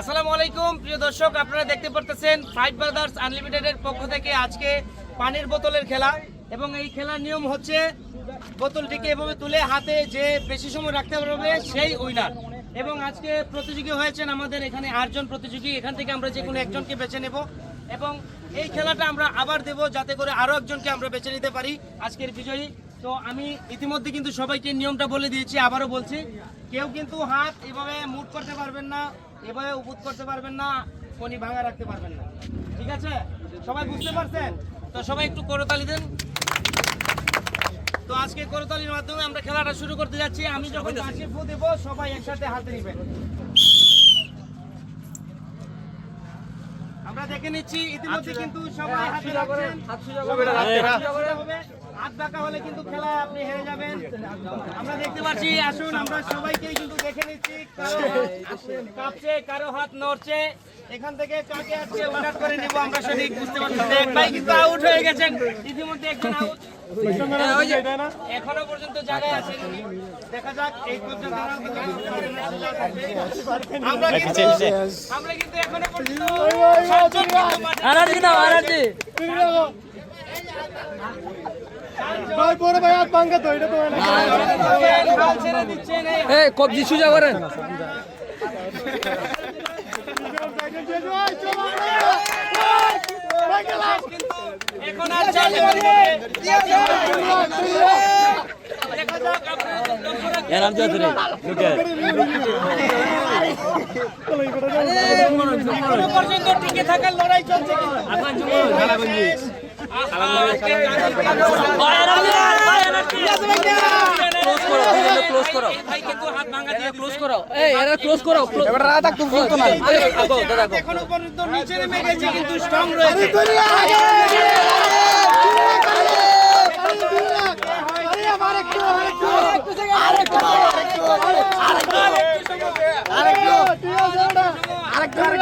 আসসালামু আলাইকুম, প্রিয় দর্শক, আপনারা দেখতে পারতেছেন ফাইভ ব্রাদার্স আনলিমিটেডের পক্ষ থেকে আজকে পানির বোতলের খেলা এবং এই খেলার নিয়ম হচ্ছে বোতলটিকে এভাবে তুলে হাতে যে বেশি সময় রাখতে পারবে সেই উইনার এবং আজকে প্রতিযোগী হয়েছেন আমাদের এখানে আটজন প্রতিযোগী, এখান থেকে আমরা যে কোনো একজনকে বেছে নেব এবং এই খেলাটা আমরা আবার দেব যাতে করে আরও একজনকে আমরা বেছে নিতে পারি আজকের বিজয়ী। তো আমি ইতিমধ্যে কিন্তু সবাইকে নিয়মটা বলে দিয়েছি, আবারও বলছি, কেউ কিন্তু হাত এভাবে মুট করতে পারবেন না। এভাবে উপুত করতে পারবেন না কোনি ভাঙা রাখতে পারবেন না। ঠিক আছে? সবাই বুঝতে পারছেন? তো সবাই একটু করতালি দেন। তো আজকে করতালির মাধ্যমে আমরা খেলাটা শুরু করতে যাচ্ছি। আমি যখন বাঁশি ফু দেবো সবাই একসাথে হাতে নেবেন। আমরা দেখে নিচ্ছি ইতিমধ্যে কিন্তু সবাই হাতে রাখছেন হাত সোজা হবে। হাত বাঁকা হলে কিন্তু খেলায় আপনি হেরে যাবেন আমরা দেখতে পাচ্ছি আসুন আমরা সবাইকে কিন্তু দেখে নিচ্ছি কারও কাঁপছে কারও হাত নড়ছে এখান থেকে কাকে আজকে উইনার করে নিব আমরা সঠিক বুঝতে পারছি এক ভাই কিন্তু আউট হয়ে গেছেন ইতিমধ্যে একজন আউট এখনও পর্যন্ত জায়গায় আছেন উনি। দেখা যাক এই পর্যন্ত আমরা কিন্তু আমরা কিন্তু এখনও পর্যন্ত ভাই পরে ভাই তো এটা তো এই কবজি সুজা করেন। এখন আর চার মিনিটে দেখা যাক আপনারা দর্শকরা এর নাম চৌধুরী ঢুকে পর্যন্ত টিকে থাকার লড়াই চলছে এখনও পর্যন্ত নিচে নেমে গেছে কিন্তু স্ট্রং রয়েছে আরে আমার একটু, আমার একটু। আরেকটু, ঠিক আছে, ওটা।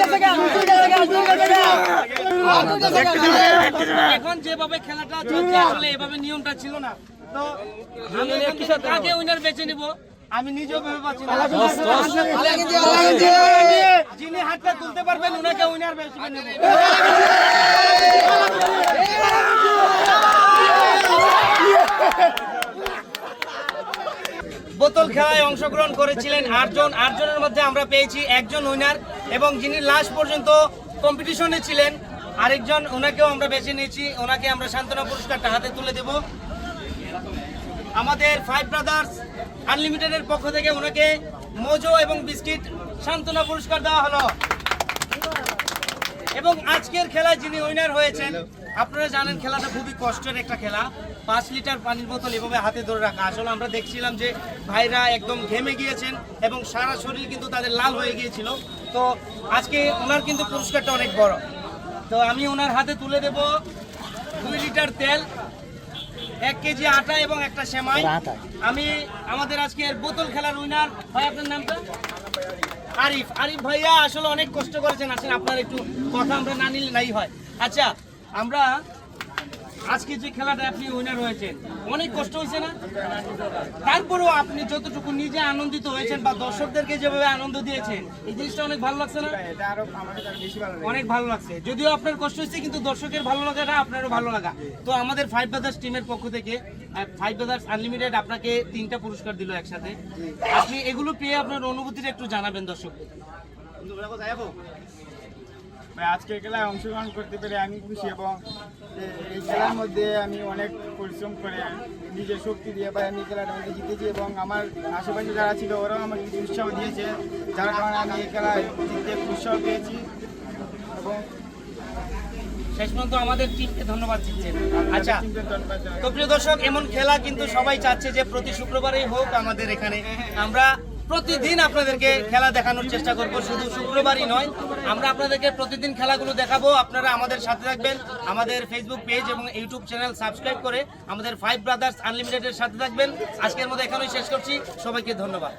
গেছে কেন? এখন যেভাবে খেলাটা চলছে আসলে এভাবে নিয়মটা ছিল না। তো কাকে উইনার বেছে নিব। আমি নিজেও ভেবে পাচ্ছি না। যিনি হাতটা তুলতে পারবেন উনাকে উইনার বেছে নেব। বোতল খেলায় অংশগ্রহণ করেছিলেন আটজন। আটজনের মধ্যে আমরা পেয়েছি একজন উইনার এবং যিনি লাস্ট পর্যন্ত কম্পিটিশনে ছিলেন, আরেকজন ওনাকেও আমরা বেছে নিয়েছি। ওনাকে আমরা সান্ত্বনা পুরস্কারটা হাতে তুলে দেব। আমাদের ফাইভ ব্রাদার্স আনলিমিটেডের পক্ষ থেকে ওনাকে মোজো এবং বিস্কিট সান্ত্বনা পুরস্কার দেওয়া হলো। এবং আজকের খেলায় যিনি উইনার হয়েছেন আপনারা জানেন খেলাটা খুবই কষ্টের একটা খেলা। পাঁচ লিটার পানির বোতল এভাবে হাতে ধরে রাখা। আসলে আমরা দেখছিলাম যে ভাইরা একদম ঘেমে গিয়েছেন এবং সারা শরীর কিন্তু তাদের লাল হয়ে গিয়েছিল। তো আজকে ওনার কিন্তু পুরস্কারটা অনেক বড়। তো আমি ওনার হাতে তুলে দেব দুই লিটার তেল এক কেজি আটা এবং একটা সেমাই। আমি আমাদের আজকের বোতল খেলার উইনার হয় আপনার নামটা? আরিফ। আরিফ ভাইয়া আসলে অনেক কষ্ট করেছেন। আসেন আপনার একটু কথা আমরা না নিলে নাই হয়। আচ্ছা আমরা আজকে যে খেলাটা আপনি উইনার হয়েছেন, অনেক কষ্ট হয়েছে না? তারপরেও আপনি যতটুকু নিজে আনন্দিত হয়েছেন বা দর্শকদেরকে যেভাবে আনন্দ দিয়েছেন, এই জিনিসটা অনেক ভালো লাগছে না? অনেক ভালো লাগছে। যদিও আপনার কষ্ট হয়েছে, কিন্তু দর্শকের ভালো লাগাটা আপনারও ভালো লাগা। তো আমাদের ফাইভ ব্রাদার্স টিমের পক্ষ থেকে ফাইভ ব্রাদার্স আনলিমিটেড আপনাকে তিনটা পুরস্কার দিল একসাথে। আপনি এগুলো পেয়ে আপনার অনুভূতিটা একটু জানাবেন দর্শকদের। ভাই আজকে খেলায় অংশগ্রহণ করতে পেরে আমি খুশি এবং এই খেলার মধ্যে আমি অনেক পরিশ্রম করে নিজের শক্তি দিয়ে ভাই আমি এই খেলাটার মধ্যে জিতেছি এবং আমার আশেপাশে যারা ছিল ওরাও আমাকে কিছু উৎসাহ দিয়েছে যার কারণে আমি এই খেলায় জিততে উৎসাহ পেয়েছি এবং শেষ পর্যন্ত আমাদের টিমকে ধন্যবাদ দিচ্ছেন। আচ্ছা তো প্রিয় দর্শক এমন খেলা কিন্তু সবাই চাচ্ছে যে প্রতি শুক্রবারেই হোক আমাদের এখানে। আমরা প্রতিদিন আপনাদেরকে খেলা দেখানোর চেষ্টা করব। শুধু শুক্রবারই নয়, আমরা আপনাদেরকে প্রতিদিন খেলাগুলো দেখাবো। আপনারা আমাদের সাথে থাকবেন, আমাদের ফেসবুক পেজ এবং ইউটিউব চ্যানেল সাবস্ক্রাইব করে আমাদের ফাইভ ব্রাদার্স আনলিমিটেডের সাথে থাকবেন। আজকের মতো এখানেই শেষ করছি। সবাইকে ধন্যবাদ।